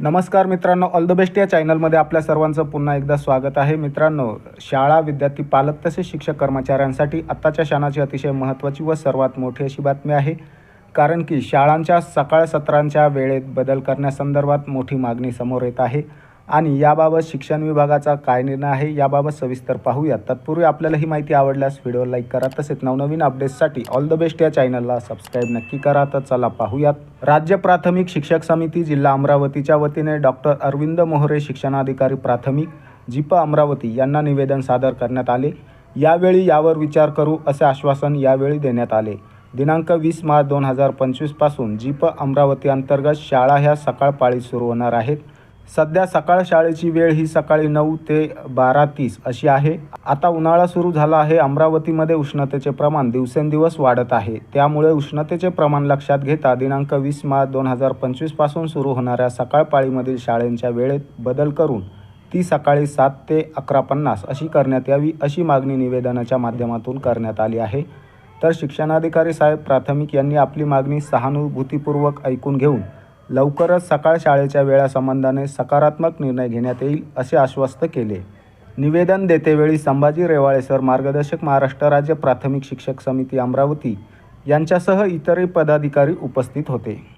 नमस्कार मित्रांनो all the best या चॅनलमध्ये आपल्या सर्वांचं पुन्हा एकदा स्वागत आहे. मित्रांनो शाळा विद्यार्थी पालक तसेच शिक्षक कर्मचाऱ्यांसाठी आत्ताच्या क्षणाची अतिशय महत्त्वाची व सर्वात मोठी अशी बातमी आहे. कारण की शाळांच्या सकाळ सत्रांच्या वेळेत बदल करण्यासंदर्भात मोठी मागणी समोर येत आहे. आणि याबाबत शिक्षण विभागाचा काय निर्णय आहे याबाबत सविस्तर पाहूयात. तत्पूर्वी आपल्याला ही माहिती आवडल्यास व्हिडिओ लाईक करा तसेच नवनवीन अपडेट्ससाठी ऑल द बेस्ट या चॅनलला सबस्क्राईब नक्की करा. तर चला पाहूयात. राज्य प्राथमिक शिक्षक समिती जिल्हा अमरावतीच्या वतीने डॉक्टर अरविंद मोहरे शिक्षणाधिकारी प्राथमिक जिप अमरावती यांना निवेदन सादर करण्यात आले. यावेळी यावर विचार करू असे आश्वासन यावेळी देण्यात आले. दिनांक वीस मार्च दोन हजार पंचवीसपासून जीप अमरावती अंतर्गत शाळा ह्या सकाळ पाळी सुरू होणार आहेत. सध्या सकाळ शाळेची वेळ ही सकाळी नऊ ते बारा तीस अशी आहे. आता उन्हाळा सुरू झाला आहे. अमरावतीमध्ये उष्णतेचे प्रमाण दिवसेंदिवस वाढत आहे. त्यामुळे उष्णतेचे प्रमाण लक्षात घेता दिनांक वीस मार्च दोन हजार पंचवीसपासून सुरू होणाऱ्या सकाळ पाळीमधील शाळेंच्या वेळेत बदल करून ती सकाळी सात ते अकरा पन्नास अशी करण्यात यावी अशी मागणी निवेदनाच्या माध्यमातून करण्यात आली आहे. तर शिक्षणाधिकारी साहेब प्राथमिक यांनी आपली मागणी सहानुभूतीपूर्वक ऐकून घेऊन लवकरच सकाळ शाळेच्या वेळासंबंधाने सकारात्मक निर्णय घेण्यात येईल असे आश्वस्त केले. निवेदन देतेवेळी संभाजी रेवाळे सर मार्गदर्शक महाराष्ट्र राज्य प्राथमिक शिक्षक समिती अमरावती यांच्यासह इतरही पदाधिकारी उपस्थित होते.